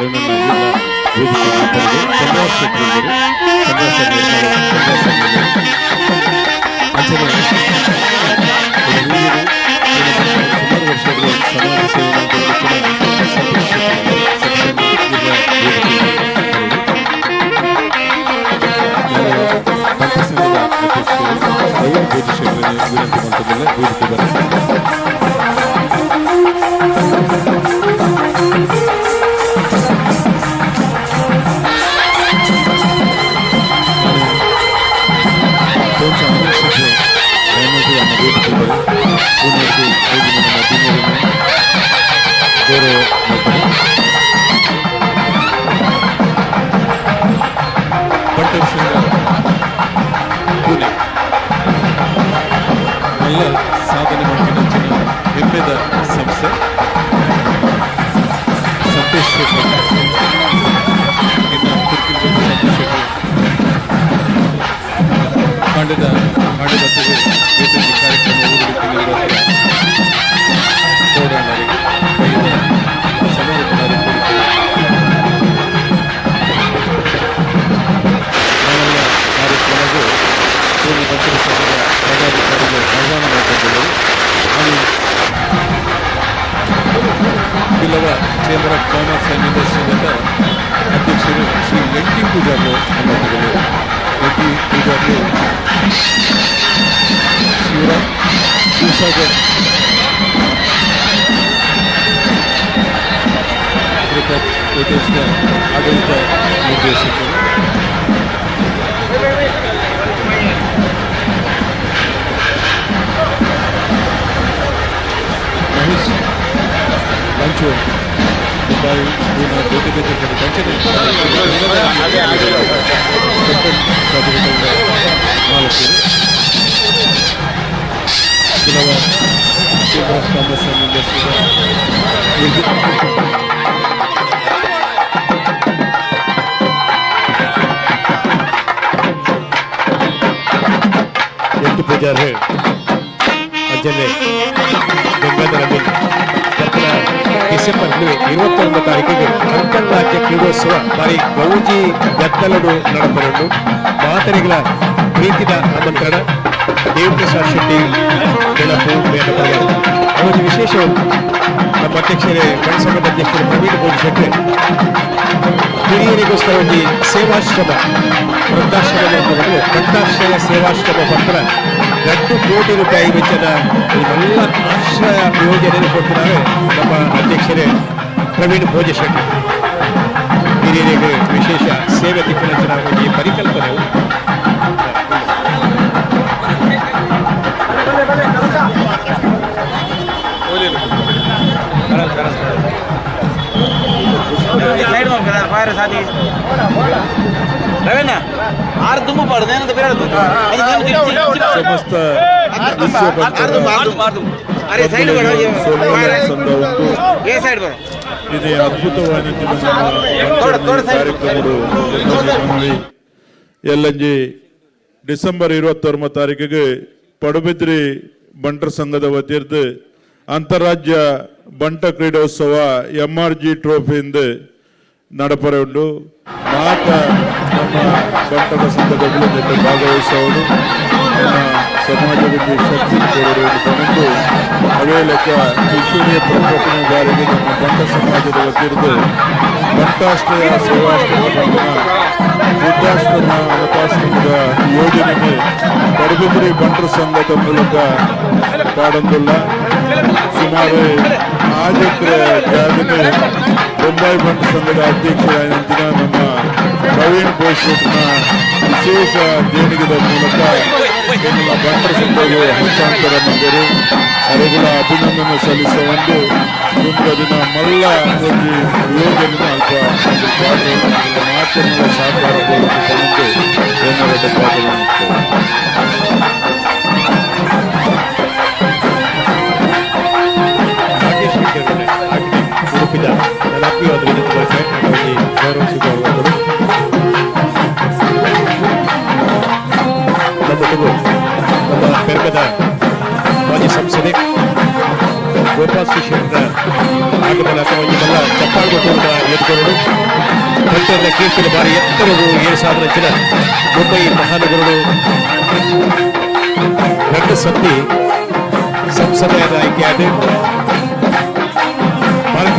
Gönüllerle birlikte yapabilir. Tekrar şekilleri. Tekrar şekilleri. Tekrar şekilleri. Acaba. Gönülleri. Gönülleri. Gönülleri. Gönülleri. Thank you. ಸಂಘ ಪುಣೆ ಎಲ್ಲ ಸಾಧನೆ ಮಾಡಿದ ಜನ. ಹೆಮ್ಮೆದ ಸಂಸ್ಥೆ. ಸಂತೋಷ್ ಶೆಟ್ಟಿ. ಮಾಡಿದ ಕಾರ್ಯಕ್ರಮ Billava chamber of commerce and ಇಂಡಸ್ಟ್ರಿಯಿಂದ ಅಧ್ಯಕ್ಷರು ಶ್ರೀ ವೆಂಕಿ ಪೂಜಾರು ಅನ್ನೋದು ವೆಂಕಿ ಪೂಜಾರು ಶಿವರಾಮ್ ಶಿವಸಾಗರ್ ಗ್ರೂಪ್ ಆಫ್ ಹೋಟೆಲ್ಸ್ನ ಆಡಳಿತ ನಿರ್ದೇಶಕರು ಮಹೇಶ್ ಲಂಚು ದುಬಾಯಿ ಪೂನಾ ಬೇರೆ ಬೇರೆ ಕಡೆ ವಂಚನೆ ಸಾಧುಗಳಿಂದ ಮಾಲಕರು ಕೆಲವ ಚೇಂಬರ್ ಆಫ್ ಕಾಮರ್ಸ್ ಆ್ಯಂಡ್ ಇಂಡಸ್ಟ್ರಿದ ಎಂಟು ಪೂಜಾರಿ ಅಂಜನೆ ಗಂಗಾಧರ ಅಮೀನ್ ಕಳೆದ ಡಿಸೆಂಬರ್ ಇರುವತ್ತೊಂದು ತಾರೀಕಿಗೆ ಅಂತಾರಾಜ್ಯ ಕ್ರೀಡೋತ್ಸವ ಬಾರಿ ಗೌಜಿ ಗದ್ದಲಡು ನಡೆಪರನ್ನು ಮಾತರಿಗಳ ಪ್ರೀತಿದ ಆಮಂತ್ರಣ ದೇವಪ್ರಸಾದ್ ಶೆಟ್ಟಿ ಬೆಳಪು ಬೇಡಪದ ಅವತ್ತು ವಿಶೇಷ ನಮ್ಮ ಅಧ್ಯಕ್ಷರೇ, ಗಣಸಂಘದ ಅಧ್ಯಕ್ಷರು ಪ್ರವೀಣ್ ಬೋಧಿ ಶೆಟ್ಟಿ. ಹಿರಿಯರಿಗೋಸ್ಕರ ಒಂದು ಸೇವಾಶ್ರಮ ವೃದ್ಧಾಶ್ರಮ ನೋಡ್ಕೊಂಡು ವೃದ್ಧಾಶ್ರಯ ಸೇವಾಶ್ರಮ ಪತ್ರ ಎರಡು ಕೋಟಿ ರೂಪಾಯಿ ವೆಚ್ಚದ ಇವೆಲ್ಲ ಆಶ್ರಯ ಯೋಜನೆ ಕೊಡ್ತಿದ್ದಾರೆ ನಮ್ಮ ಅಧ್ಯಕ್ಷರೇ ಪ್ರವೀಣ್ ಭೋಜ ಶೆಟ್ಟಿ ಹಿರಿಯರಿಗೆ ವಿಶೇಷ ಸೇವೆ ತಿಕ್ಕಿನ ಈ ಪರಿಕಲ್ಪನೆಯು ಸೈಡ್ மாயிரம் ಸಾಧಿ ರವೇನ ಆರು ತುಂಬ ಬಾರ್ದು ಏನಂತ ಬೇರೆ ಸಮಸ್ತ ಅರೆ ಸೈಡ್ ಸೈಡ್ ಇದು ಡಿಸೆಂಬರ್ ಇರುವತ್ತೊಂಬತ್ತು ತಾರೀಕಿಗೆ ಪಡುಬಿದ್ರಿ ಬಂಟರ್ ಸಂಘದ ವತಿಯಿಂದ ಅಂತಾರಾಜ್ಯ ಬಂಟ ಕ್ರೀಡೋತ್ಸವ ಎಂ ಆರ್ ಜಿ ಟ್ರೋಫಿಯಿಂದ ನಡಪರೆ ಉಂಟು ಮಾತ ನಮ್ಮ ಬಂಟರ ಸಂಘದ ಜೊತೆ ಭಾಗವಹಿಸುವವರು ನಮ್ಮ ಸಮಾಜಕ್ಕೆ ಶಕ್ತಿ ಕೊಡೋರು ಬಂದು ಅವೇ ಲೆಕ್ಕ ವಿಶ್ವೀಯ ಪ್ರಪ್ರಥಮ ಬಾರಿಗೆ ನಮ್ಮ ಬಂಟ ಸಮಾಜದ ವತಿಯರ್ದು ಬಂಟಾಶ್ರಯ ಸೇವಾಶ್ರಮ ಬಂಧನ ವೃದ್ಧಾಶ್ರಮ ಅನಾಥಾಶ್ರಮದ ಯೋಜನೆಗೆ ಪಡುಬಿದ್ರಿ ಬಂಟರ ಸಂಘದ ಮೂಲಕ ಪಾಡೊಂದಿಲ್ಲ ಸುಮಾರು ಆರು ಎಕರೆ ಜಾಗನೆ ಬೊಂಬಾಯಿ ಬಂಟ ಸಂಘದ ಅಧ್ಯಕ್ಷರಾದಂತಹ ನಮ್ಮ ಪ್ರವೀಣ್ ಬೋಸ್ನ ವಿಶೇಷ ದೇಣಿಗೆದ ಮೂಲಕ ನಮ್ಮ ಬಂಟರ ಸಂಘವು ಹಸ್ತಾಂತರ ಮಾಡಿದರು. ಅವರುಗಳ ಅಭಿನಂದನೆ ಸಲ್ಲಿಸುವ ಒಂದು ಒಂದು ದಿನ ಮಲ್ಲ ಒಂದು ಯೋಜನೆ ಅಲ್ಪ ಮಾತನ್ನು ಸಹಕಾರ ಕೊಡುವಂತೆ ಏನಾರ ಉಡುಪಿದ ನನ್ನ ಆತ್ಮೀಯವಾದ ವಿನಂತಿ ಬಳಕೆ ಹಾಗಾಗಿ ಗೌರವಿಸಿಕೊಳ್ಳುವಂಥದ್ದು ನಮ್ಮೊಟ್ಟಿಗೂ ನಮ್ಮ ಪೆರ್ಗದ ಮಾಜಿ ಸಂಸದೆ ಗೋಪಾಲ್ ಶ್ರೀಶಂಕರ ಆಗಮನ ಇವೆಲ್ಲ ಚಪ್ಪಾಳು ಕೊಟ್ಟಿರುವ ಶೆಟ್ಟರ್ನ ಕೀರ್ತಿನ ಬಾರಿ ಎತ್ತರವು ಏರಿಸಾದರಂಚಿನ ಮುಂಬೈ ಮಹಾನಗರಗಳು ಎರಡು ಸತಿ ಸಂಸದೆಯಾದ ಆಯ್ಕೆಯಾದ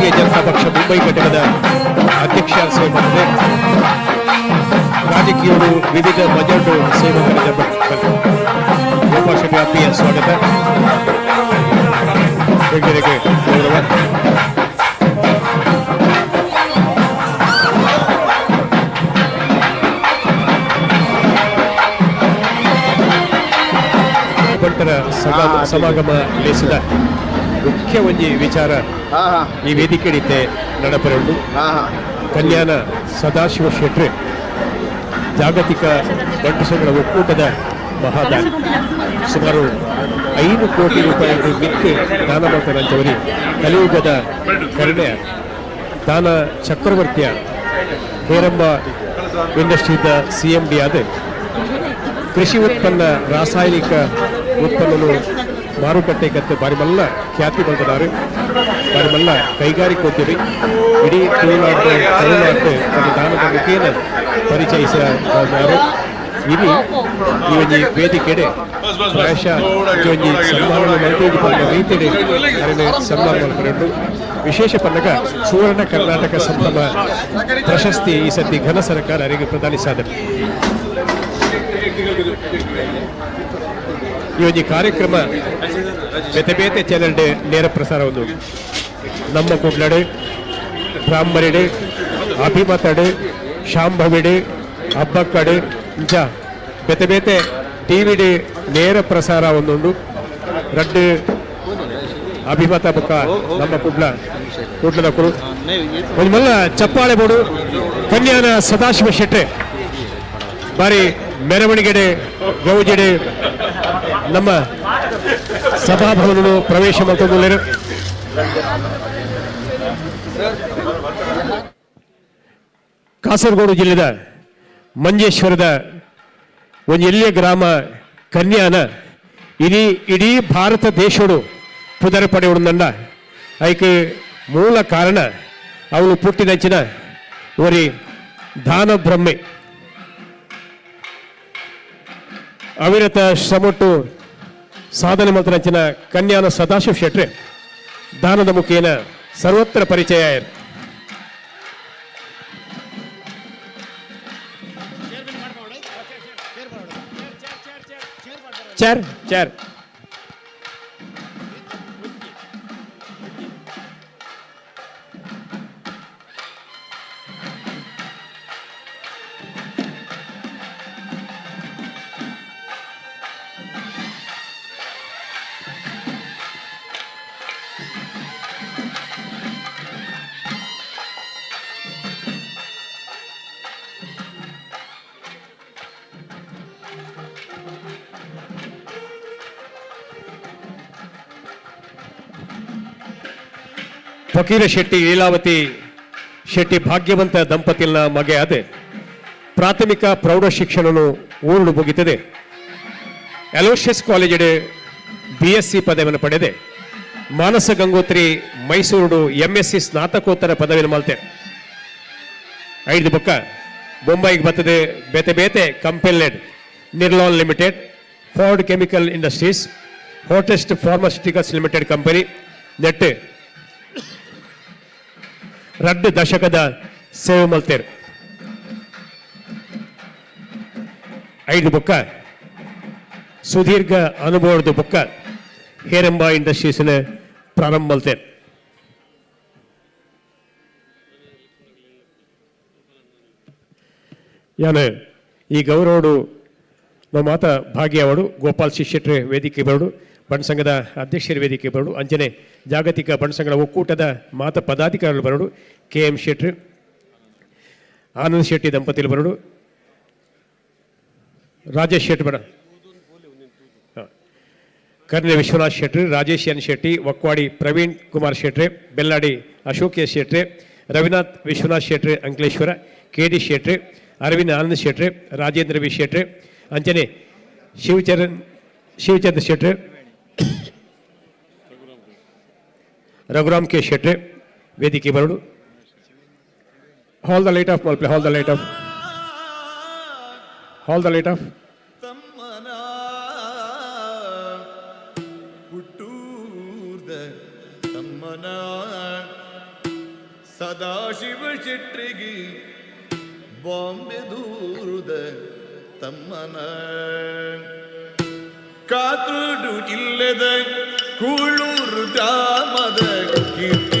ಭಾರತೀಯ ಜನತಾ ಪಕ್ಷ ಮುಂಬೈ ಘಟಕದ ಅಧ್ಯಕ್ಷ ಸೇವೆ ರಾಜಕೀಯರು ವಿವಿಧ ಬಜೆಟ್ ಸೇವೆ ಮಾಡಿದ ಗೋಪಾಶ ವ್ಯಾಪ್ತಿಯ ಸ್ವಾಗತ. ಗಣ್ಯರಿಗೆ ಗೌರವ ಸಮಾಗಮ ಲೇಸಿದ ಮುಖ್ಯ ಒಂಜಿ ವಿಚಾರ ಈ ವೇದಿಕೆ ಹಿಡಿತೆ ನಡಪರೆಂದು ಕಲ್ಯಾಣ ಸದಾಶಿವ ಶೆಟ್ಟಿ ಜಾಗತಿಕ ಗಂಟುಸಂಗಳ ಒಕ್ಕೂಟದ ಮಹಾದಾನ ಸುಮಾರು ಐದು ಕೋಟಿ ರೂಪಾಯಿ ಮಿತ್ತು ದಾನ ಮಾಡ್ತಾರಂತವರಿ ಕಲಿಯುಗದ ಕರುಣೆಯ ದಾನ ಚಕ್ರವರ್ತಿಯ ಹೇರಮ್ಮ ಇಂಡಸ್ಟ್ರಿದ ಸಿ ಎಂ ಡಿ ಆದ ಕೃಷಿ ಉತ್ಪನ್ನ ರಾಸಾಯನಿಕ ಉತ್ಪನ್ನಗಳು ಮಾರುಕಟ್ಟೆ ಕತ್ತೆ ಬಾರಿ ಮಲ್ಲ ಖ್ಯಾತಿ ಬಂದಿದ್ದಾರೆ ಬಾರಿ ಮಲ್ಲ ಕೈಗಾರಿಕೋದ್ಯಮಿ ಇಡೀ ತುಳುನಾಡು, ತಮಿಳುನಾಡು ತನ್ನ ದಾನದ ಮುಖೇನ ಪರಿಚಯಿಸಿದ್ದಾರೆ ಇಲ್ಲಿ ಈ ಒಂದು ವೇದಿಕೆಡೆ ಪ್ರಾಯಶಃ ಒಂದು ಸನ್ಮಾನ ಮಂತ್ರಿ ಪನ್ನ ರೀತಿಯಲ್ಲಿ ಅದನ್ನು ಸನ್ಮಾನ ಮಾಡಿಕೊಂಡು ವಿಶೇಷ ಪನ್ನಗ ಸುವರ್ಣ ಕರ್ನಾಟಕ ಸಂಭ್ರಮ ಪ್ರಶಸ್ತಿ ಈ ಸತಿ ಘನ ಸರ್ಕಾರ ಅವರಿಗೆ ಪ್ರದಾನಿಸಿದರು ಈ ಒಂದು ಕಾರ್ಯಕ್ರಮ ಬೇತೆ ಬೇತೆ ಡೇ ನೇರ ಪ್ರಸಾರ ಒಂದು. ನಮ್ಮ ಕುಡ್ಲಡು ಬ್ರಾಹ್ಮರಿಡು ಅಭಿಮತಡೆ, ಶಾಂಭವಿಡೆ ಹಬ್ಬಕ್ಕಡು ಇಂಚ ಬೇತೆ ಬೇತೆ ಟಿವಿಡಿ ನೇರ ಪ್ರಸಾರ ಒಂದುಂಡು ರಡ್ಡು ಅಭಿಮತ ಬುಕ್ಕ ನಮ್ಮ ಕುಡ್ಲ ಕುಡ್ಲದ ಕುರು. ಒಂದು ಮಲ್ಲ ಚಪ್ಪಾಳೆ ಬೋಡು, ಕನ್ಯಾನ ಸದಾಶಿವ ಶೆಟ್ಟೆ ಬಾರಿ ಮೆರವಣಿಗೆಡೆ, ಗೌಜಿಡೆ ನಮ್ಮ ಸಭಾಭವನಗಳು ಪ್ರವೇಶ ಮಾಡ್ಕೊಂಡು ಕಾಸರಗೋಡು ಜಿಲ್ಲೆದ ಮಂಜೇಶ್ವರದ ಒಂದು ಎಲ್ಲಿಯ ಗ್ರಾಮ ಕನ್ಯಾನ ಇಡೀ ಇಡೀ ಭಾರತ ದೇಶಡು ಪುದರ ಪಡೆಯುವುದಂಡ ಐಕೆ ಮೂಲ ಕಾರಣ ಅವಳು ಪುಟ್ಟಿನಂಚಿನ ಇವರಿ ದಾನ ಬ್ರಹ್ಮೆ. ಅವಿರತ ಶ್ರಮಟ್ಟು ಸಾಧನೆ ಮಂತ್ರಂಚಿನ ಕನ್ಯಾನ ಸದಾಶಿವ ಶೆಟ್ರೆ ದಾನದ ಮುಖೇನ ಸರ್ವತ್ರ ಪರಿಚಯ ಆಯ್ತು ಚೇರ್ ಚೇರ್ ಫಕೀರ ಶೆಟ್ಟಿ ಲೀಲಾವತಿ ಶೆಟ್ಟಿ ಭಾಗ್ಯವಂತ ದಂಪತಿಯನ್ನ ಮಗೆ ಅದೆ ಪ್ರಾಥಮಿಕ ಪ್ರೌಢ ಶಿಕ್ಷಣನು ಊರುಡು ಮುಗಿತದೆ. ಅಲೋಷಿಯಸ್ ಕಾಲೇಜಡೆ ಬಿ ಎಸ್ ಸಿ ಪದವಿಯನ್ನು ಪಡೆದೆ. Manasa Gangotri Mysuru M S C ಸ್ನಾತಕೋತ್ತರ ಪದವಿಯನ್ನು ಮಾಲ್ತೆ. ಐದು ಬುಕ್ಕ ಬೊಂಬೈಗೆ ಬರ್ತದೆ. ಬೇತೆ ಬೇತೆ ಕಂಪೆಲ್ಲೆಡ್ Nirlon limited, Ford chemical industries, Hoechst pharmaceuticals limited company net ರಡ್ಡು ದಶಕದ ಸೇವೆ ಮಲ್ತೇರು. ಐದು ಬುಕ್ಕ. ಸುದೀರ್ಘ ಅನುಭವದ ಬುಕ್ಕ ಹೇರಂಬ ಇಂಡಸ್ಟ್ರೀಸ್ನ ಪ್ರಾರಂಭ ಮಲ್ತೇರು. ಯಾನು, ಈ ಗೌರವಡು ನಮ್ಮ ಮಾತ ಭಾಗಿಯಾವಡು ಗೋಪಾಲ್ ಶಿಷ್ಯಟ್ರೆ ವೇದಿಕೆ ಬರಡು. ಬಣ್ಸಂಘದ ಅಧ್ಯಕ್ಷರ ವೇದಿಕೆ ಬರಡು, ಅಂಜನೆ ಜಾಗತಿಕ ಬಣ್ಸಂಘದ ಒಕ್ಕೂಟದ ಮಾತ ಪದಾಧಿಕಾರಿಗಳು ಬರಡು ಕೆ ಎಂ ಶೆಟ್ರಿ, ಆನಂದ್ ಶೆಟ್ಟಿ ದಂಪತಿಗಳು ಬರಡು, ರಾಜೇಶ್ ಶೆಟ್ಟಿ ಬರ ಹ. Karne Vishwanath Shetty Rajesh N Shetty, Okwadi Praveen Kumar Shetty, Belladi Ashok S Shetty, Ravinath Vishwanath Shetty, Ankleshwar K D Shetty, Arvind Anand Shetty, Rajendra V Shetty, Anjane Shivacharan, Shivachandra Shetty Raghuram K. ಶೆಟ್ರೆ, ವೇದಿಕೆ ಬರಡು. Hall the light off Malpe hall the light off hall the light off Sadashiva ಶೆಟ್ರಿಗೆ Bombay ದೂರದ ತಮ್ಮನ ಕಾತುಡು ಇಲ್ಲದ കുളിർ താമത കീർത്തി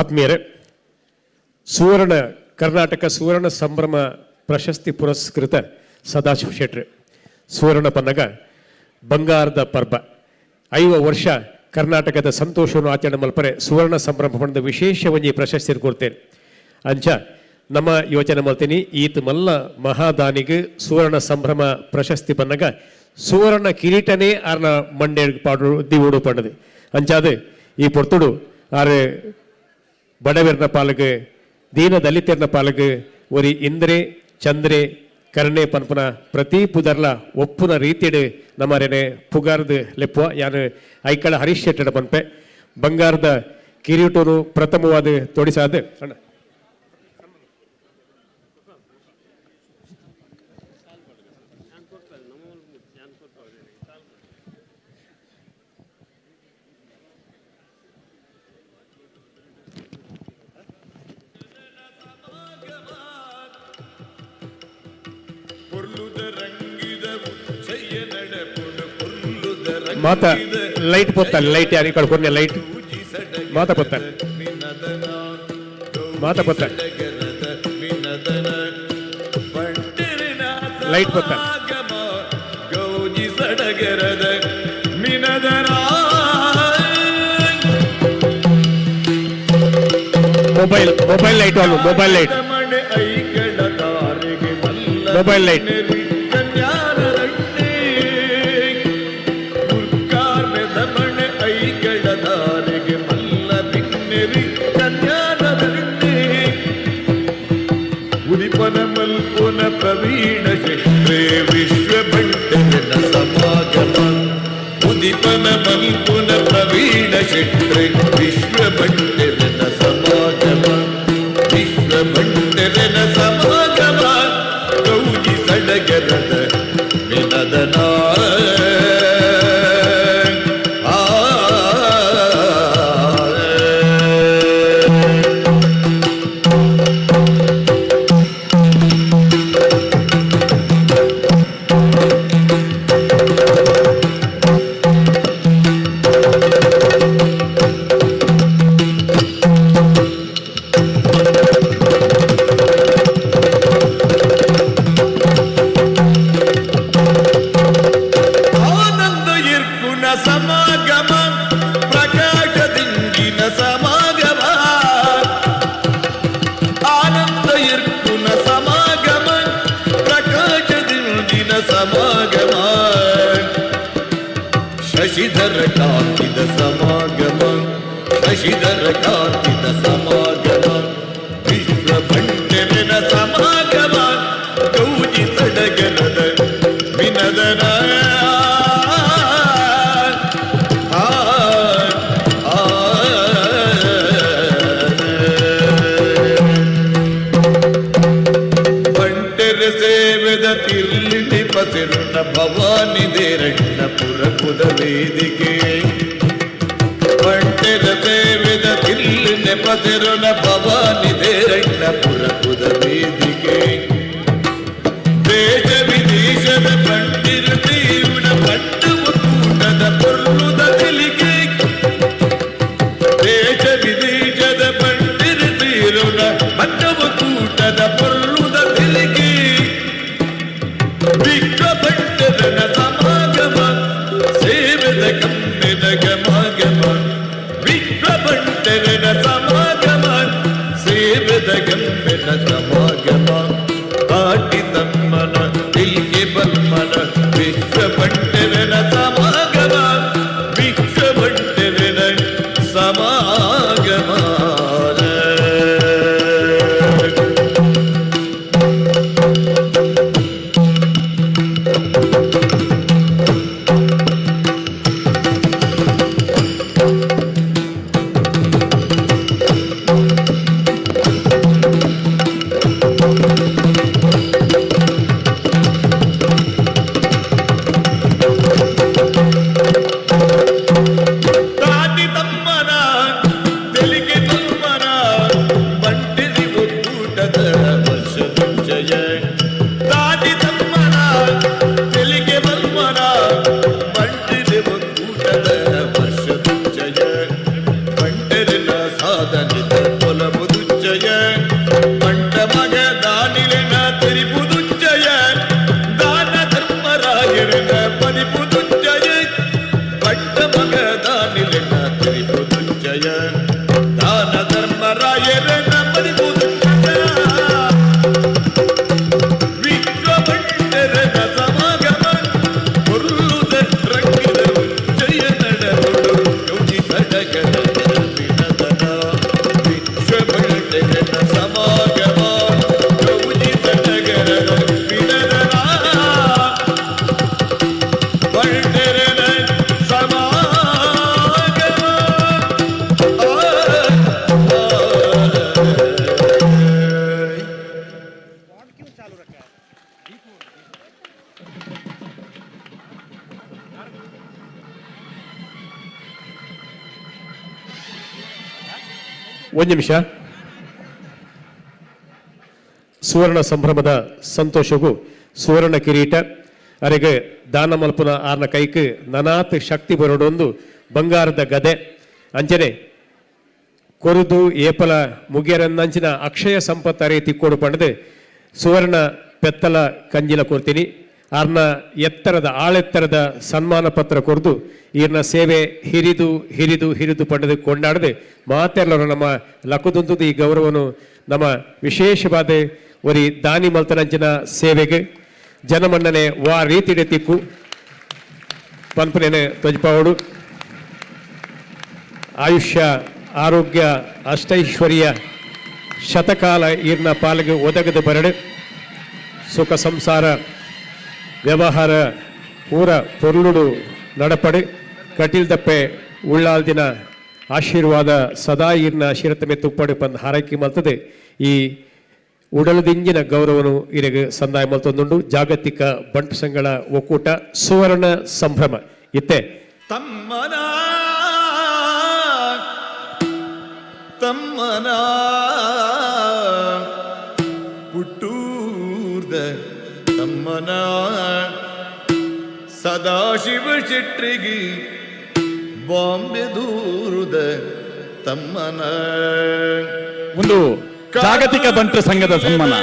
ಆತ್ಮೀಯರೇ, ಸುವರ್ಣ ಕರ್ನಾಟಕ ಸುವರ್ಣ ಸಂಭ್ರಮ ಪ್ರಶಸ್ತಿ ಪುರಸ್ಕೃತ ಸದಾಶಿವ ಶೆಟ್ರು, ಸುವರ್ಣ ಪನ್ನಗ, ಬಂಗಾರದ ಪರ್ಬ, ಐವ ವರ್ಷ ಕರ್ನಾಟಕದ ಸಂತೋಷವನ್ನು ಆಚರಣೆ ಮಲ್ಪರೆ ಸುವರ್ಣ ಸಂಭ್ರಮ ಪಂಡದ ವಿಶೇಷ ಒಂಜಿ ಪ್ರಶಸ್ತಿ ಕೊಡ್ತೇನೆ. ಅಂಚ, ನಮ್ಮ ಯೋಚನೆ ಮಾಡ್ತೀನಿ ಈತ ಮಲ್ಲ ಮಹಾದಾನಿಗೆ ಸುವರ್ಣ ಸಂಭ್ರಮ ಪ್ರಶಸ್ತಿ ಪನ್ನಗ, ಸುವರ್ಣ ಕಿರೀಟನೇ ಆರ್ನ ಮಂಡ್ಯ ಪಾಡು, ದಿವಡು ಪಂಡದು. ಅಂಚಾದ ಈ ಪೊರ್ತುಡು, ಆರು ಬಡವರನ ಪಾಲಗ, ದೀನ ದಲಿತರನ ಪಾಲகு ಒರಿ ಇಂದ್ರೆ, ಚಂದ್ರೆ, ಕರ್ಣೆ ಪನ್ಪನ ಪ್ರತಿ ಪುದರ್ಲ ಒಪ್ಪುನ ರೀತಿಡ್ ನಮ್ಮರೇನೆ ಪುಗಾರ್ದು ಲೆಪ್ಪುವ ಯಾನು ಐಕಳ ಹರೀಶ್ ಶೆಟ್ಟಡ ಪನ್ಪೆ, ಬಂಗಾರದ ಕಿರೀಟೂರು ಪ್ರಥಮವಾದ ತೊಡಿಸಾದ ಅಣ್ಣ. ಮಾತ ಲೈಟ್ ಪೊತ್ತಲ್ಲ ಲೈಟ್ ಯಾರು ಕಳ್ಕೊಂಡೆ ಲೈಟ್ ಮಾತ ಪೊತ್ತಲ್ಲ ಮಾತ ಪೊತ್ತಲ್ಲ ಲೈಟ್ ಪೊತ್ತಲ್ಲ ಗೌಜಿ mobile mobile light mobile light ಮಲ್ಲ ಮೊಬೈಲ್ ಲೈಟ್ ಕನ್ಯಾನರಣ್ಣೆ ದುರ್ಗಾರ್ಮೆದ ಮಣೆ ಐಕಳ ದಾರಿಗೆ ಮಲ್ಲ ಬಿನ್ನೆರಿ ಕನ್ಯಾನರಣ್ಣೆ ಪಸಿರುನ ಭವಾನಿ ದೇರಣ್ಣ ಪುರಪುದ ವೇದಿಕೆ ಪಟ್ಟೆದ ಸೇವೆದ ತಿಲ್ಲಿನ ಪಸಿರುನ ಭವಾನಿ ದೇರಣ್ಣ ಪುರಪುದ ವೇದಿಕೆ ಒಂದು ನಿಮಿಷ. ಸುವರ್ಣ ಸಂಭ್ರಮದ ಸಂತೋಷವು ಸುವರ್ಣ ಕಿರೀಟ. ಅರೆಗೆ ದಾನ ಮಲ್ಪನ ಆರ್ನ ಕೈಕ್ ನನಾತ್ ಶಕ್ತಿ ಬರೋಡೊಂದು ಬಂಗಾರದ ಗದೆ. ಅಂಚನೆ ಕೊರುದು ಏಪಲ ಮುಗಿಯರನ್ನಂಚಿನ ಅಕ್ಷಯ ಸಂಪತ್ತು ಅರೆ ತಿಕ್ಕೋಡು ಪಂಡದೆ ಸುವರ್ಣ ಪೆತ್ತಲ ಕಂಜಿಲ ಕೊಡ್ತೀನಿ. ಆರ್ನ ಎತ್ತರದ, ಆಳೆತ್ತರದ ಸನ್ಮಾನ ಪತ್ರ ಕೊರ್ದು ಈರ್ನ ಸೇವೆ ಹಿರಿದು ಹಿರಿದು ಹಿರಿದು ಪಡೆದು ಕೊಂಡಾಡದೆ ಮಾತೆಲ್ಲರು ನಮ್ಮ ಲಕ್ಕುದುಂದುದು ಈ ಗೌರವನು ನಮ್ಮ ವಿಶೇಷವಾದ ಒರಿ ದಾನಿ ಮಲ್ತನಂಜನ ಸೇವೆಗೆ ಜನಮನ್ನನೆ ವಾ ರೀತಿಡೆ ತಿಕ್ಕು. ಪನ್ಪನೇನೆ ಧ್ವಜಪಾವಡು ಆಯುಷ್ಯ, ಆರೋಗ್ಯ, ಅಷ್ಟೈಶ್ವರ್ಯ ಶತಕಾಲ ಇರ್ನ ಪಾಲಿಗೆ ಒದಗದ ಬರಡೆ. ಸುಖ ಸಂಸಾರ ವ್ಯವಹಾರ ಊರ ಪೊರ್ಲುಡು ಕಟೀಲ್ ಕಟೀಲ್ದಪ್ಪೆ ಉಳ್ಳಾಲ್ದಿನ ಆಶೀರ್ವಾದ ಸದಾ ಈರ್ನ ಶಿರತಮೆ ತುಪ್ಪಡೆ ಪಂದ್ ಹಾರೈಕೆ ಮಲ್ತದೆ. ಈ ಉಡಲದಿಂಜಿನ ಗೌರವನು ಇರಗ ಸಂದಾಯ ಮಲ್ತೊಂದುಂಡು. ಜಾಗತಿಕ ಬಂಟು ಸಂಘಗಳ ಒಕ್ಕೂಟ ಸುವರ್ಣ ಸಂಭ್ರಮ. ಇತ್ತೆ. ತಮ್ಮನ ತಮ್ಮನ. ಸದಾಶಿವ ಶೆಟ್ರಿಗೆ ಬಾಂಬೆ ದೂರುದ ತಮ್ಮನ. ಒಂದು ಜಾಗತಿಕ ಬಂಟ ಸಂಘದ ಗ್ರಾಮದ